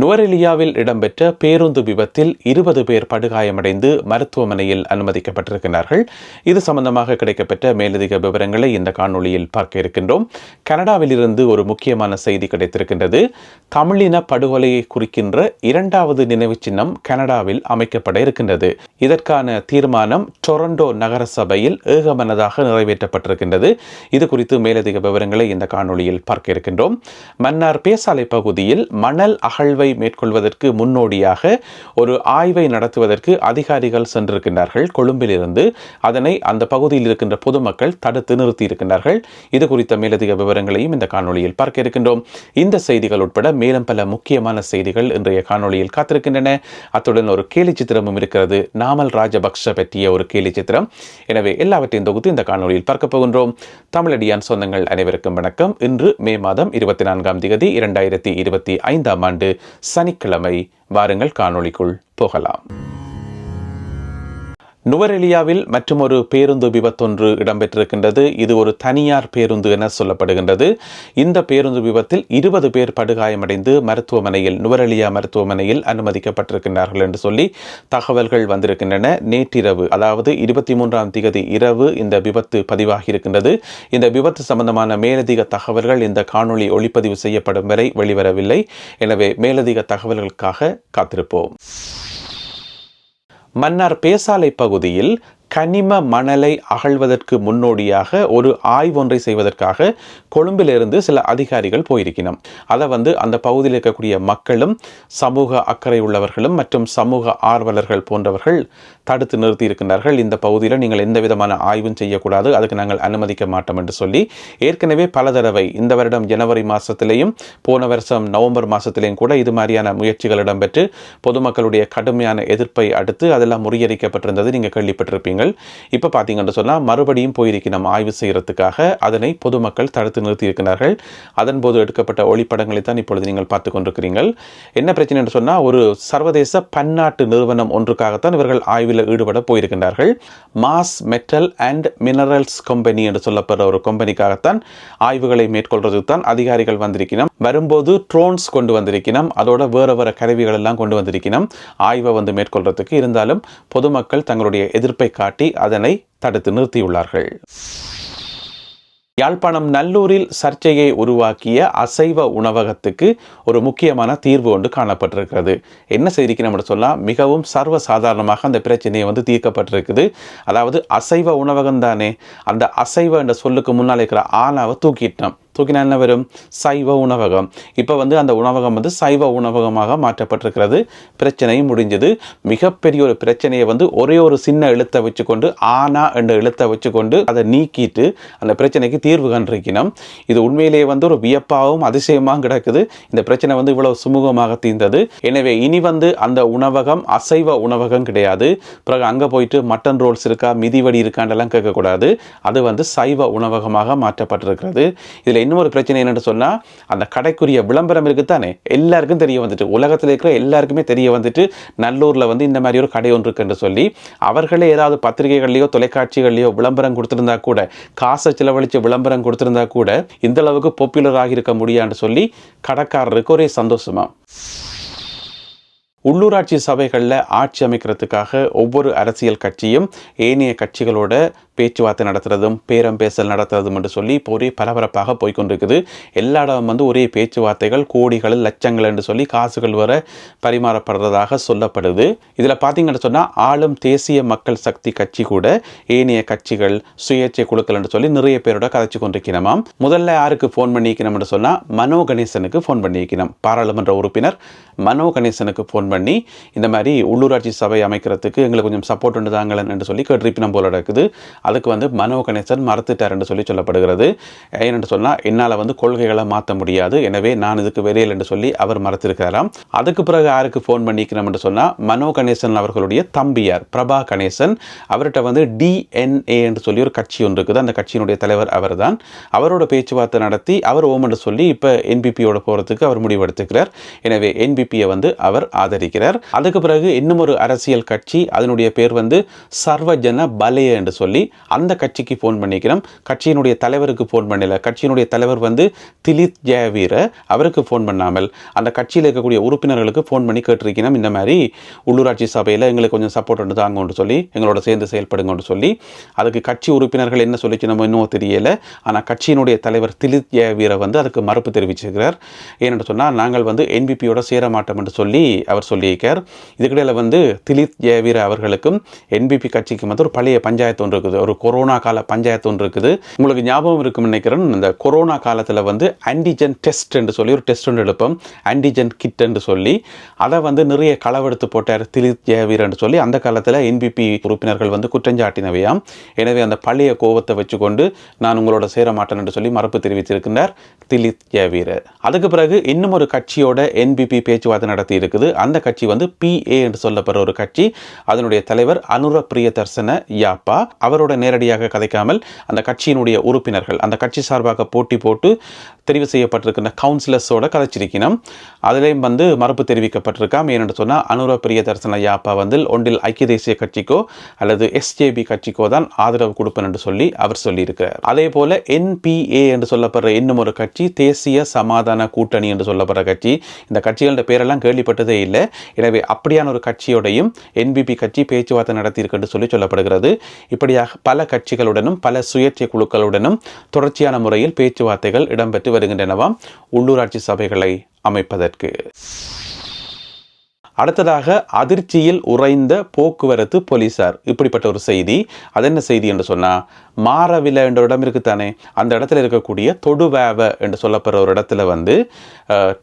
நுவரெலியாவில் இடம்பெற்ற பேருந்து விபத்தில் இருபது பேர் படுகாயமடைந்து மருத்துவமனையில் அனுமதிக்கப்பட்டிருக்கிறார்கள். இது சம்பந்தமாக கிடைக்கப்பெற்ற மேலதிக விவரங்களை இந்த காணொளியில் பார்க்க இருக்கின்றோம். கனடாவிலிருந்து ஒரு முக்கியமான செய்தி கிடைத்திருக்கின்றது. தமிழின படுகொலையை குறிக்கின்ற இரண்டாவது நினைவு சின்னம் கனடாவில் அமைக்கப்பட இருக்கின்றது. இதற்கான தீர்மானம் டொரண்டோ நகர சபையில் ஏகமனதாக நிறைவேற்றப்பட்டிருக்கின்றது. இது குறித்து மேலதிக விவரங்களை இந்த காணொளியில் பார்க்க இருக்கின்றோம். மன்னார் பேசாலை பகுதியில் மணல் அகழ்வை மேற்கொள்வதற்கு முன்னோடியாக ஒரு ஆய்வை நடத்துவதற்கு அதிகாரிகள் சென்றிருக்கின்றார்கள். கொழும்பிலிருந்து அதனை அந்த பகுதியில் இருக்கின்ற பொதுமக்கள் தடுத்து நிறுத்தி இருக்கின்றார்கள் இது குறித்த மேலதிக விவரங்களையும் இந்த காணொலியில் பார்க்க இருக்கின்றோம். இந்த செய்திகள் உட்பட மேலும் பல முக்கியமான செய்திகள் இன்றைய காணொலியில் காத்திருக்கின்றன. அத்துடன் ஒரு கேலி சித்திரமும் இருக்கிறது. நாமல் ராஜபக்ஷ பற்றிய ஒரு கேலி சித்திரம். எனவே எல்லாவற்றையும் தொகுத்து இந்த காணொலியில் பார்க்க போகின்றோம். தமிழடியான் சொந்தங்கள் அனைவருக்கும் வணக்கம். இன்று மே மாதம் இருபத்தி நான்காம் தேதி இரண்டாயிரத்தி இருபத்தி ஐந்தாம் ஆண்டு சனிக்கிழமை வாருங்கள் காணொளிக்குள் போகலாம். நுவரெலியாவில் மற்றொரு பேருந்து விபத்தொன்று இடம்பெற்றிருக்கின்றது. இது ஒரு தனியார் பேருந்து என சொல்லப்படுகின்றது. இந்த பேருந்து விபத்தில் இருபது பேர் படுகாயமடைந்து மருத்துவமனையில் நுவரெலியா மருத்துவமனையில் அனுமதிக்கப்பட்டிருக்கின்றார்கள் என்று சொல்லி தகவல்கள் வந்திருக்கின்றன. நேற்றிரவு அதாவது இருபத்தி மூன்றாம் திகதி இரவு இந்த விபத்து பதிவாகியிருக்கின்றது. இந்த விபத்து சம்பந்தமான மேலதிக தகவல்கள் இந்த காணொளி ஒளிப்பதிவு செய்யப்படும் வரை வெளிவரவில்லை. எனவே மேலதிக தகவல்களுக்காக காத்திருப்போம். மன்னார் பேசாலை பகுதியில் கனிம மணலை அகழ்வதற்கு முன்னோடியாக ஒரு ஆய்வொன்றை செய்வதற்காக கொழும்பிலிருந்து சில அதிகாரிகள் போயிருக்கணும் அதை வந்து அந்த பகுதியில் இருக்கக்கூடிய மக்களும் சமூக அக்கறை உள்ளவர்களும் மற்றும் சமூக ஆர்வலர்கள் போன்றவர்கள் தடுத்து நிறுத்தி இருக்கின்றார்கள் இந்த பகுதியில் நீங்கள் எந்த விதமான ஆய்வும் செய்யக்கூடாது. அதுக்கு நாங்கள் அனுமதிக்க மாட்டோம் என்று சொல்லி ஏற்கனவே பல தடவை இந்த வருடம் ஜனவரி மாதத்திலேயும் போன வருஷம் நவம்பர் மாதத்திலேயும் கூட இது மாதிரியான முயற்சிகள் இடம்பெற்று பொதுமக்களுடைய கடுமையான எதிர்ப்பை அடுத்து அதெல்லாம் முறியடிக்கப்பட்டிருந்தது. நீங்கள் கேள்விப்பட்டிருப்பீங்க. விஷயங்கள். இப்போ பார்த்தீங்கன்னு சொன்னால் மறுபடியும் போயிருக்கணும் ஆய்வு செய்கிறதுக்காக அதனை பொதுமக்கள் தடுத்து நிறுத்தி இருக்கிறார்கள் அதன் போது எடுக்கப்பட்ட ஒளிப்படங்களை தான் இப்பொழுது நீங்கள் பார்த்து கொண்டிருக்கிறீர்கள். என்ன பிரச்சனை என்று சொன்னால் ஒரு சர்வதேச பன்னாட்டு நிறுவனம் ஒன்றுக்காகத்தான் இவர்கள் ஆய்வில் ஈடுபட போயிருக்கின்றார்கள். Mass metal and minerals company என்று சொல்லப்படுற ஒரு கம்பெனிக்காகத்தான் ஆய்வுகளை மேற்கொள்றதுக்கு தான் அதிகாரிகள் வந்திருக்கணும் வரும்போது ட்ரோன்ஸ் கொண்டு வந்திருக்கணும் அதோட வேறு வேறு கருவிகள் எல்லாம் கொண்டு வந்திருக்கணும் ஆய்வை வந்து மேற்கொள்றதுக்கு. இருந்தாலும் பொதுமக்கள் தங்களுடைய எதிர்ப்பை காட்டி அதனை தடுத்து நிறுத்தியுள்ளார்கள். யாழ்ப்பாணம் நல்லூரில் சர்ச்சையை உருவாக்கிய அசைவ உணவகத்துக்கு ஒரு முக்கியமான தீர்வு ஒன்று காணப்பட்டிருக்கிறது. என்ன செய்திக்கு நம்ம சொல்லலாம் மிகவும் சர்வசாதாரணமாக அந்த பிரச்சனையை வந்து தீர்க்கப்பட்டிருக்குது. அதாவது அசைவ உணவகம் தானே அந்த அசைவ என்ற சொல்லுக்கு முன்னால் இருக்கிற ஆனாவை தூக்கிட்டோம். தூக்கினா என்ன வரும் சைவ உணவகம். இப்போ வந்து அந்த உணவகம் வந்து சைவ உணவகமாக மாற்றப்பட்டிருக்கிறது. பிரச்சனையும் முடிஞ்சது. மிகப்பெரிய ஒரு பிரச்சனையை வந்து ஒரே ஒரு சின்ன எழுத்தை வச்சுக்கொண்டு ஆனா என்ற எழுத்தை வச்சுக்கொண்டு அதை நீக்கிட்டு அந்த பிரச்சனைக்கு தீர்வு கண்டிருக்கணும். இது உண்மையிலேயே வந்து ஒரு வியப்பாகவும் அதிசயமாக கிடக்குது. இந்த பிரச்சனை வந்து இவ்வளவு சுமூகமாக தீர்ந்தது. எனவே இனி வந்து அந்த உணவகம் அசைவ உணவகம் கிடையாது. பிறகு அங்கே போயிட்டு மட்டன் ரோல்ஸ் இருக்கா மிதிவடி இருக்காண்டெல்லாம் கேட்கக்கூடாது. அது வந்து சைவ உணவகமாக மாற்றப்பட்டிருக்கிறது. இதில் இன்னொரு பிரச்சனை என்னென்னு சொன்னால் அந்த கடைக்குரிய விளம்பரம் இருக்குத்தானே? எல்லாருக்கும் தெரிய வந்துட்டு உலகத்தில் இருக்கிற எல்லாருக்குமே தெரிய வந்துட்டு நல்லூரில் வந்து இந்த மாதிரி ஒரு கடை ஒன்று இருக்குன்னு சொல்லி அவர்களே ஏதாவது பத்திரிகைகள்லையோ தொலைக்காட்சிகள்லையோ விளம்பரம் கொடுத்துருந்தா கூட காசை செலவழித்து விளம்பரம் கொடுத்துருந்தா கூட இந்த அளவுக்கு பாப்புலர் ஆகியிருக்க முடியான்னு சொல்லி கடைக்காரருக்கு ஒரே சந்தோஷமா? உள்ளூராட்சி சபைகளில் ஆட்சி அமைக்கிறதுக்காக ஒவ்வொரு அரசியல் கட்சியும் ஏனைய கட்சிகளோட பேச்சுவார்த்தை நடத்துறதும் பேரம் பேசல் நடத்துறதும் என்று சொல்லி இப்போ ஒரே பரபரப்பாக போய்கொண்டிருக்குது. எல்லா இடம் வந்து ஒரே பேச்சுவார்த்தைகள் கோடிகள் லட்சங்கள் என்று சொல்லி காசுகள் வர பரிமாறப்படுறதாக சொல்லப்படுது. இதில் பார்த்தீங்கன்னு சொன்னால் ஆளும் தேசிய மக்கள் சக்தி கட்சி கூட ஏனைய கட்சிகள் சுயேட்சை குழுக்கள் என்று சொல்லி நிறைய பேரோட கதைச்சு கொண்டிருக்கிறோமாம் முதல்ல யாருக்கு ஃபோன் பண்ணிக்கணும்னு சொன்னால் மனோ கணேசனுக்கு ஃபோன் பண்ணியிருக்கணும் பாராளுமன்ற உறுப்பினர் மனோ கணேசனுக்கு ஃபோன் பண்ணி இந்த மாதிரி உள்ளூராட்சி சபை அமைக்கிறதுக்கு எங்களுக்கு கொஞ்சம் சப்போர்ட் உண்டு தாங்களேன் என்று சொல்லி கேட்டிருப்பினம் போல இருக்குது அதுக்கு வந்து மனோ கணேசன் மறுத்துட்டார் என்று சொல்லி சொல்லப்படுகிறது. ஏனென்று சொன்னால் என்னால் வந்து கொள்கைகளை மாற்ற முடியாது. எனவே நான் இதுக்கு வெளியில் என்று சொல்லி அவர் மறுத்திருக்கிறாராம். அதுக்கு பிறகு யாருக்கு ஃபோன் பண்ணிக்கணும் என்று சொன்னால் மனோ கணேசன் அவர்களுடைய தம்பியார் பிரபா கணேசன். அவர்கிட்ட வந்து டிஎன்ஏ என்று சொல்லி ஒரு கட்சி ஒன்று இருக்குது. அந்த கட்சியினுடைய தலைவர் அவர் தான் அவரோட பேச்சுவார்த்தை நடத்தி அவர் ஓம் என்று சொல்லி இப்போ என்பிபியோட போகிறதுக்கு அவர் முடிவெடுத்துக்கிறார். எனவே என்பிபியை வந்து அவர் ஆதரிக்கிறார். அதுக்கு பிறகு இன்னும் ஒரு அரசியல் கட்சி அதனுடைய பேர் வந்து சர்வஜன பலய என்று சொல்லி அந்த கட்சிக்கு ஃபோன் பண்ணிக்கிறோம். கட்சியினுடைய தலைவருக்கு ஃபோன் பண்ணல. கட்சியினுடைய தலைவர் வந்து திலித் ஜெயவீர அவருக்கு ஃபோன் பண்ணாமல் அந்த கட்சியில் இருக்கக்கூடிய உறுப்பினர்களுக்கு ஃபோன் பண்ணி கேட்டிருக்கிறோம். இந்த மாதிரி உள்ளூராட்சி சபையில் எங்களுக்கு கொஞ்சம் சப்போர்ட் வந்து தாங்கன்னு சொல்லி எங்களோட சேர்ந்து செயல்படுங்கன்னு சொல்லி அதுக்கு கட்சி உறுப்பினர்கள் என்ன சொல்லிச்சு நம்ம இன்னும் தெரியலை. ஆனால் கட்சியினுடைய தலைவர் திலித் ஜெயவீர வந்து அதுக்கு மறுப்பு தெரிவிச்சிருக்கிறார். ஏன்னு சொன்னால் நாங்கள் வந்து என்பிபியோட சேர மாட்டோம் என்று சொல்லி அவர் சொல்லியிருக்கார். இதுக்கிடையில் வந்து திலித் ஜெயவீர அவர்களுக்கும் என்பிபி கட்சிக்கும் வந்து ஒரு பழைய பஞ்சாயத்து ஒன்று இருக்குது. ஒரு கொரோனா கால பஞ்சாயத்து ஒன்று இருக்குது. உங்களுக்கு ஞாபகம் இருக்கும் நினைக்கிறேன். இந்த கொரோனா காலத்தில் வந்து ஆன்டிஜென் டெஸ்ட் என்று சொல்லி ஒரு டெஸ்ட் ஒன்று எடுப்போம். ஆன்டிஜென் கிட் என்று சொல்லி அதை வந்து நிறைய களவெடுத்து போட்டார் திரு ஜெயவீர் என்று சொல்லி. அந்த காலத்தில் என்பிபி உறுப்பினர்கள் வந்து குற்றஞ்சாட்டினவையாம் எனவே அந்த பழைய கோபத்தை வச்சுக்கொண்டு நான் உங்களோட சேர மாட்டேன் என்று சொல்லி மறுப்பு தெரிவித்திருக்கின்றார். திலித் ஜெயவீர அதுக்கு பிறகு இன்னும் ஒரு கட்சியோட என்பிபி பேச்சுவார்த்தை நடத்தி இருக்குது. அந்த கட்சி வந்து பிஏ என்று சொல்லப்படுற ஒரு கட்சி. அதனுடைய தலைவர் அனுர பிரியதர்சன யாப்பா. அவரோட நேரடியாக கதைக்காமல் அந்த கட்சியினுடைய உறுப்பினர்கள் அந்த கட்சி சார்பாக போட்டி போட்டு தெரிவு செய்யப்பட்டிருக்கிற கவுன்சிலர்ஸோட கதைச்சிருக்கணும் அதிலையும் வந்து மறுப்பு தெரிவிக்கப்பட்டிருக்காம். ஏனென்று சொன்னால் அனுர பிரியதர்சன யாப்பா வந்து ஒன்றில் ஐக்கிய தேசிய கட்சிக்கோ அல்லது எஸ்ஜேபி கட்சிக்கோ தான் ஆதரவு கொடுப்பேன் என்று சொல்லி அவர் சொல்லியிருக்கிறார். அதே போல என்பிஏ என்று சொல்லப்படுற இன்னும் ஒரு கட்சி கட்சி தேசிய சமாதான கூட்டணி என்று சொல்லப்படுற கட்சி. இந்த கட்சிகளோட பேரெல்லாம் கேள்விப்பட்டதே இல்லை. எனவே அப்படியான ஒரு கட்சியோடையும் என்பிபி கட்சி பேச்சுவார்த்தை நடத்தியிருக்கு என்று சொல்லி சொல்லப்படுகிறது. இப்படியாக பல கட்சிகளுடனும் பல சுயேட்சை குழுக்களுடனும் தொடர்ச்சியான முறையில் பேச்சுவார்த்தைகள் இடம்பெற்று வருகின்றனவாம். உள்ளூராட்சி சபைகளை அமைப்பதற்கு. அடுத்ததாக அதிர்ச்சியில் உறைந்த போக்குவரத்து போலீசார். இப்படிப்பட்ட ஒரு செய்தி. அது என்ன செய்தி என்று சொன்னால் மாரவில என்ற இடம் இருக்குத்தானே அந்த இடத்துல இருக்கக்கூடிய தொடுவேவ என்று சொல்லப்படுற ஒரு இடத்துல வந்து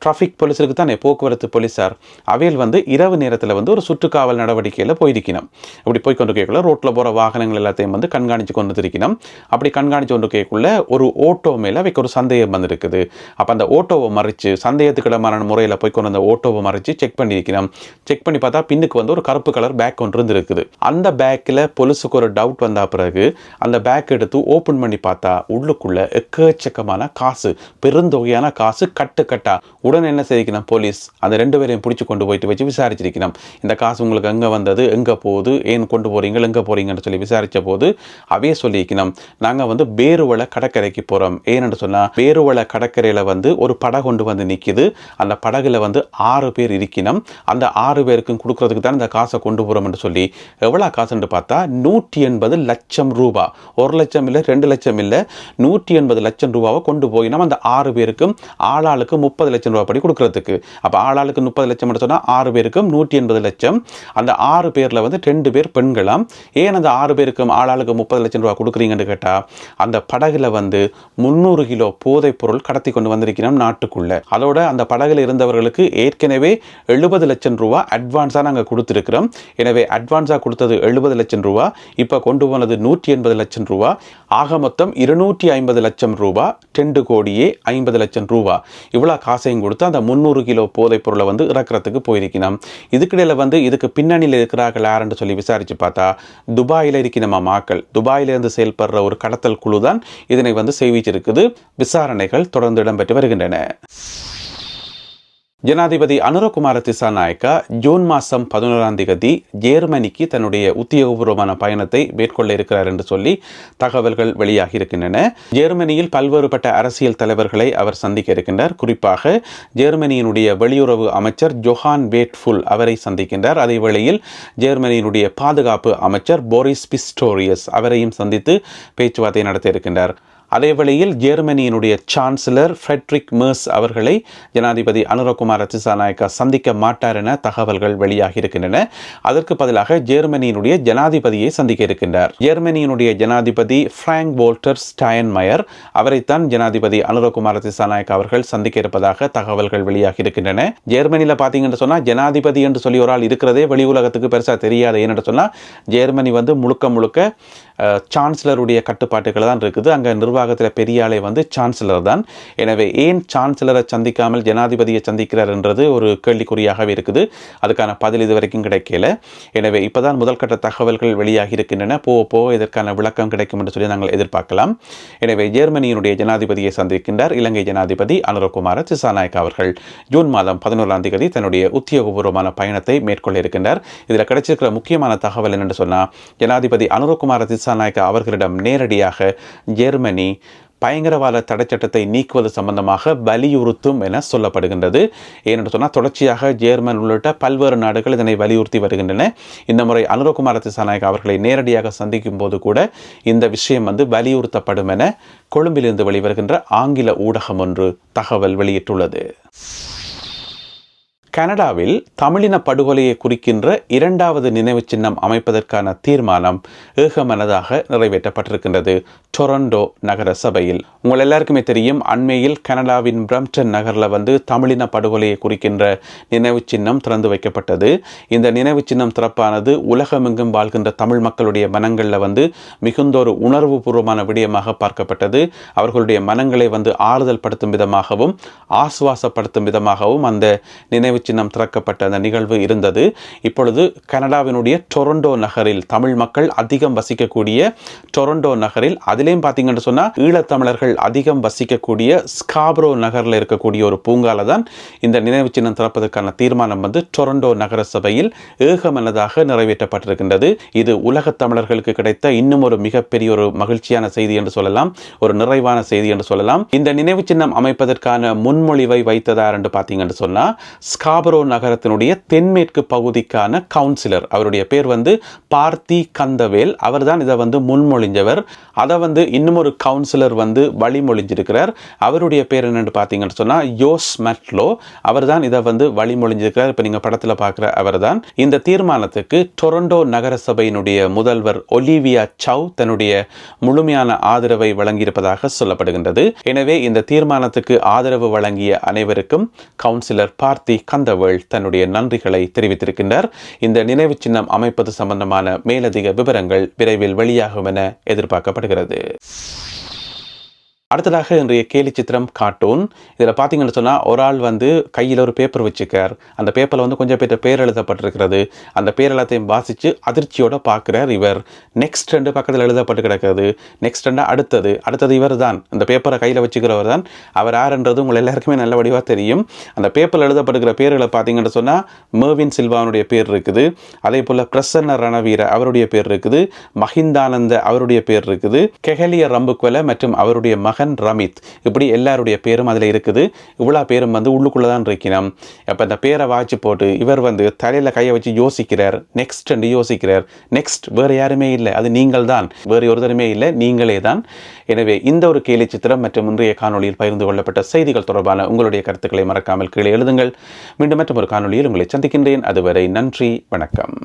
டிராஃபிக் போலீஸ் இருக்குத்தானே போக்குவரத்து போலீசார். அவையில் வந்து இரவு நேரத்தில் வந்து ஒரு சுற்றுக்காவல் நடவடிக்கையில் போயிருக்கணும் அப்படி போய் கொண்டு கேட்கல ரோட்டில் போகிற வாகனங்கள் எல்லாத்தையும் வந்து கண்காணித்து கொண்டு இருக்கணும் அப்படி கண்காணித்து கொண்டு கேட்கல ஒரு ஓட்டோ மேலே அவைக்கு ஒரு சந்தேகம் வந்திருக்குது. அப்போ அந்த ஓட்டோவை மறைச்சு சந்தேகத்துக்கிடமான முறையில் போய் கொண்டு அந்த ஓட்டோவை மறைச்சு செக் பண்ணியிருக்கணும் செக் பண்ணி பார்த்தா பின்னுக்கு வந்து ஒரு கருப்பு கலர் பேக் ஒன்று இருந்துருக்குது. அந்த பேக்கில் பொலிஸுக்கு ஒரு டவுட் வந்த பிறகு அந்த பேக் எடுத்து ஓப்பன் பண்ணி பார்த்தா உள்ளுக்குள்ளே எக்கச்சக்கமான காசு பெருந்தொகையான காசு கட்டு கட்டா. உடனே என்ன செய்திக்கணும் போலீஸ்? அந்த ரெண்டு பேரையும் பிடிச்சி கொண்டு போயிட்டு வச்சு விசாரிச்சிருக்கணும் இந்த காசு உங்களுக்கு எங்கே வந்தது? எங்கே போகுது? ஏன் கொண்டு போகிறீங்க எங்கே போகிறீங்கன்னு சொல்லி விசாரித்த போது அவையே சொல்லியிருக்கணும் நாங்கள் வந்து பேருவளை கடற்கரைக்கு போகிறோம் ஏன்னு சொன்னால் பேருவளை கடற்கரையில் வந்து ஒரு படகு கொண்டு வந்து நிற்கிது அந்த படகுல வந்து ஆறு பேர் இருக்கணும் அந்த ஆறு பேருக்கும் கொடுக்கறதுக்கு தான் இந்த காசை கொண்டு போகிறோம்னு சொல்லி எவ்வளோ காசுன்னு பார்த்தா நூற்றி எண்பது லட்சம் ரூபா. ஒரு லட்சம் இல்லை ரெண்டு லட்சம் இல்லை நூற்றி எண்பது லட்சம் ரூபாவை கொண்டு போய் நம்ம அந்த ஆறு பேருக்கும் ஆளாளுக்கு முப்பது லட்சம் ரூபா படி கொடுக்கறதுக்கு. அப்போ ஆளாளுக்கு முப்பது லட்சம் சொன்னால் ஆறு பேருக்கும் நூற்றி எண்பது லட்சம். அந்த ஆறு பேரில் வந்து ரெண்டு பேர் பெண்களாம். ஏன் அந்த ஆறு பேருக்கும் ஆளாளுக்கு முப்பது லட்சம் ரூபா கொடுக்குறீங்கன்னு கேட்டால் அந்த படகுல வந்து முந்நூறு கிலோ போதைப் பொருள் கடத்தி கொண்டு வந்திருக்கிறோம் நாட்டுக்குள்ளே. அதோட அந்த படகுல இருந்தவர்களுக்கு ஏற்கனவே எழுபது லட்சம் ரூபா அட்வான்ஸாக நாங்கள் கொடுத்துருக்குறோம். எனவே அட்வான்ஸாக கொடுத்தது எழுபது லட்சம் ரூபா. இப்போ கொண்டு போனது நூற்றி எண்பது லட்சம் ரூபா. ஆக மொத்தம் இருநூற்றி ஐம்பது லட்சம் ரூபா. ரெண்டு கோடியே ஐம்பது லட்சம் ரூபா. இவ்வளோ காசையும் கொடுத்து அந்த முந்நூறு கிலோ போதைப் பொருளை வந்து இறக்குறதுக்கு போயிருக்கணும் இதுக்கிடையில் வந்து இதுக்கு பின்னணியில் இருக்கிறார்கள் யாருன்னு சொல்லி விசாரித்து பார்த்தா துபாயில் இருக்கணுமா மாக்கள். துபாயிலிருந்து செயல்படுற ஒரு கடத்தல் குழு தான் இதனை வந்து செய்விச்சிருக்குது விசாரணைகள் தொடர்ந்து இடம்பெற்று வருகின்றன. ஜனாதிபதி அனுரகுமார திசாநாயக்கா ஜூன் மாதம் பதினோராம் தேதி ஜேர்மனிக்கு தன்னுடைய உத்தியோகபூர்வமான பயணத்தை மேற்கொள்ள இருக்கிறார் என்று சொல்லி தகவல்கள் வெளியாகி இருக்கின்றன. ஜேர்மனியில் பல்வேறுபட்ட அரசியல் தலைவர்களை அவர் சந்திக்க இருக்கின்றார். குறிப்பாக ஜேர்மனியினுடைய வெளியுறவு அமைச்சர் ஜொஹான் வேட்ஃபுல் அவரை சந்திக்கின்றார். அதே வேளையில் ஜேர்மனியினுடைய பாதுகாப்பு அமைச்சர் போரிஸ் பிஸ்டோரியஸ் அவரையும் சந்தித்து பேச்சுவார்த்தை நடத்த இருக்கின்றார். அதேவேளையில் ஜெர்மனியினுடைய சான்சலர் ஃப்ரெட்ரிக் மேர்ஸ் அவர்களை ஜனாதிபதி அனுரகுமார் திசாநாயக்கா சந்திக்க மாட்டார் என தகவல்கள் வெளியாகி இருக்கின்றன. அதற்கு பதிலாக ஜெர்மனியினுடைய ஜனாதிபதியை சந்திக்க இருக்கின்றார். ஜெர்மனியினுடைய ஜனாதிபதி பிராங்க் போல்டர் ஸ்டைன்மயர் அவரைத்தான் ஜனாதிபதி அனுரகுமார் திசாநாயக்கா அவர்கள் சந்திக்க இருப்பதாக தகவல்கள் வெளியாகி இருக்கின்றன. ஜெர்மனியில் பார்த்தீங்கன்னு சொன்னால் ஜனாதிபதி என்று சொல்லி ஒரு ஆள் இருக்கிறதே வெளி உலகத்துக்கு பெருசாக தெரியாது. ஏன்னு சொன்னால் ஜெர்மனி வந்து முழுக்க முழுக்க சான்சலருடைய கட்டுப்பாட்டுகள் தான் இருக்குது. அங்கே நிர்வாக நிர்வாகத்தில் பெரிய ஆளே வந்து சான்சலர் தான். எனவே ஏன் சான்சலரை சந்திக்காமல் ஜனாதிபதியை சந்திக்கிறார் என்றது ஒரு கேள்விக்குறியாகவே இருக்குது. அதுக்கான பதில் இது வரைக்கும் கிடைக்கல. எனவே இப்போதான் முதல் கட்ட தகவல்கள் வெளியாகி இருக்கின்றன. போக போக இதற்கான விளக்கம் கிடைக்கும் என்று சொல்லி நாங்கள் எதிர்பார்க்கலாம். எனவே ஜெர்மனியினுடைய ஜனாதிபதியை சந்திக்கின்றார் இலங்கை ஜனாதிபதி அனுரகுமார சிசாநாயக் அவர்கள். ஜூன் மாதம் பதினோராம் தேதி தன்னுடைய உத்தியோகபூர்வமான பயணத்தை மேற்கொள்ள இருக்கின்றார். இதில் கிடைச்சிருக்கிற முக்கியமான தகவல் என்னென்னு சொன்னால் ஜனாதிபதி அனுரகுமார திசாநாயக்க அவர்களிடம் நேரடியாக ஜெர்மனி பயங்கரவாத தடைச்சட்டத்தை நீக்குவது சம்பந்தமாக வலியுறுத்தும் என சொல்லப்படுகின்றது. ஏனென்று சொன்னால் தொடர்ச்சியாக ஜேர்மன் உள்ளிட்ட பல்வேறு நாடுகள் இதனை வலியுறுத்தி வருகின்றன. இந்த முறை அனுரகுமார திசாநாயக் அவர்களை நேரடியாக சந்திக்கும் போது கூட இந்த விஷயம் வந்து வலியுறுத்தப்படும் என கொழும்பிலிருந்து வெளிவருகின்ற ஆங்கில ஊடகம் ஒன்று தகவல் வெளியிட்டுள்ளது. கனடாவில் தமிழின படுகொலையை குறிக்கின்ற இரண்டாவது நினைவு சின்னம் அமைப்பதற்கான தீர்மானம் ஏகமனதாக நிறைவேற்றப்பட்டிருக்கின்றது. டொரண்டோ நகர சபையில். உங்கள் எல்லாருக்குமே தெரியும் அண்மையில் கனடாவின் பிரம்டன் நகரில் வந்து தமிழின படுகொலையை குறிக்கின்ற நினைவு சின்னம் திறந்து வைக்கப்பட்டது. இந்த நினைவு சின்னம் திறப்பானது உலகமெங்கும் வாழ்கின்ற தமிழ் மக்களுடைய மனங்களில் வந்து மிகுந்த ஒரு உணர்வு பூர்வமான விடயமாக பார்க்கப்பட்டது. அவர்களுடைய மனங்களை வந்து ஆறுதல் படுத்தும் விதமாகவும் ஆசுவாசப்படுத்தும் விதமாகவும் அந்த நினைவு சின்னம் திறக்கப்பட்ட அந்த நிகழ்வு இருந்தது. இப்பொழுது கனடாவினுடைய டொரண்டோ நகரில் தமிழ் மக்கள் அதிகம் வசிக்கக்கூடிய டொரண்டோ நகரில் அதிலேயும் பார்த்தீங்கன்னு சொன்னால் ஈழத்தமிழர்கள் அதிகம் வசிக்கக்கூடிய ஸ்காப்ரோ நகரில் இருக்கக்கூடிய ஒரு பூங்கால தான் இந்த நினைவு சின்னம் திறப்பதற்கான தீர்மானம் வந்து டொரண்டோ நகர சபையில் ஏகமனதாக நிறைவேற்றப்பட்டிருக்கின்றது. இது உலகத் தமிழர்களுக்கு கிடைத்த இன்னும் ஒரு மிகப்பெரிய ஒரு மகிழ்ச்சியான செய்தி என்று சொல்லலாம். ஒரு நிறைவான செய்தி என்று சொல்லலாம். இந்த நினைவு சின்னம் அமைப்பதற்கான முன்மொழிவை வைத்ததார் என்று பார்த்தீங்கன்னு சொன்னால் ஸ்காபரோ நகரத்தினுடைய தென்மேற்கு பகுதிக்கான கவுன்சிலர். அவருடைய பேர் வந்து பார்த்தி கந்தவேல். அவர்தான் இதை வந்து முன்மொழிஞ்சவர் அதை வந்து இன்னும் ஒரு கவுன்சிலர் வந்து வழிமொழிஞ்சிருக்கிறார். அவருடைய பேர் என்னன்னு பார்த்தீங்கன்னு சொன்னால் யோஸ் மெட்லோ. அவர் தான் இதை வந்து வழிமொழிஞ்சிருக்கிறார். இப்போ நீங்கள் படத்தில் பார்க்குற அவர் தான் இந்த தீர்மானத்துக்கு டொரண்டோ நகர சபையினுடைய முதல்வர் ஒலிவியா சவ் தன்னுடைய முழுமையான ஆதரவை வழங்கியிருப்பதாக சொல்லப்படுகின்றது. எனவே இந்த தீர்மானத்துக்கு ஆதரவு வழங்கிய அனைவருக்கும் கவுன்சிலர் பார்த்தி கந்த கந்தவேள் தன்னுடைய நன்றிகளை தெரிவித்திருக்கின்றார். இந்த நினைவு சின்னம் அமைப்பது சம்பந்தமான மேலதிக விவரங்கள் விரைவில் வெளியாகும் என எதிர்பார்க்கப்படுகிறது. அடுத்ததாக இன்றைய கேலி சித்திரம் கார்ட்டூன். இதில் பார்த்தீங்கன்னு சொன்னால் ஒரு ஆள் வந்து கையில் ஒரு பேப்பர் வச்சுக்கார் அந்த பேப்பரில் வந்து கொஞ்சம் பேர் பேர் எழுதப்பட்டிருக்கிறது. அந்த பேர் எல்லாத்தையும் வாசித்து அதிர்ச்சியோடு பார்க்குறார் இவர். நெக்ஸ்ட் ரெண்டு பக்கத்தில் எழுதப்பட்டு கிடக்கிறது. நெக்ஸ்ட் ரெண்டு அடுத்தது. அடுத்தது இவர் தான் அந்த பேப்பரை கையில் வச்சுக்கிறவர் தான் அவர் யாருன்றது உங்கள் எல்லாருக்குமே நல்ல வடிவாக தெரியும். அந்த பேப்பரில் எழுதப்படுகிற பேர்களை பார்த்தீங்கன்னு சொன்னால் மேவின் சில்வானுடைய பேர் இருக்குது. அதே போல் பிரசன்ன ரணவீர அவருடைய பேர் இருக்குது. மஹிந்தானந்த அவருடைய பேர் இருக்குது. கெஹலிய ரம்புக்வல மற்றும் அவருடைய மகன் ரமித். இப்படி எல்லாருடைய பேரும் அதில் இருக்குது. இவ்வளோ பேரும் வந்து உள்ளுக்குள்ளே தான் இருக்கணும் அப்போ இந்த பேரை வாய்ச்சி போட்டு இவர் வந்து தலையில் கையை வச்சு யோசிக்கிறார். நெக்ஸ்ட் யோசிக்கிறார். நெக்ஸ்ட் வேறு யாருமே இல்லை. அது நீங்கள் தான் வேறு ஒருத்தருமே இல்லை. நீங்களே தான் எனவே இந்த ஒரு கேலி சித்திரம் மற்றும் இன்றைய காணொளியில் பகிர்ந்து கொள்ளப்பட்ட செய்திகள் தொடர்பான உங்களுடைய கருத்துக்களை மறக்காமல் கீழே எழுதுங்கள். மீண்டும் மற்றும் ஒரு காணொளியில் உங்களை சந்திக்கின்றேன். அதுவரை நன்றி வணக்கம்.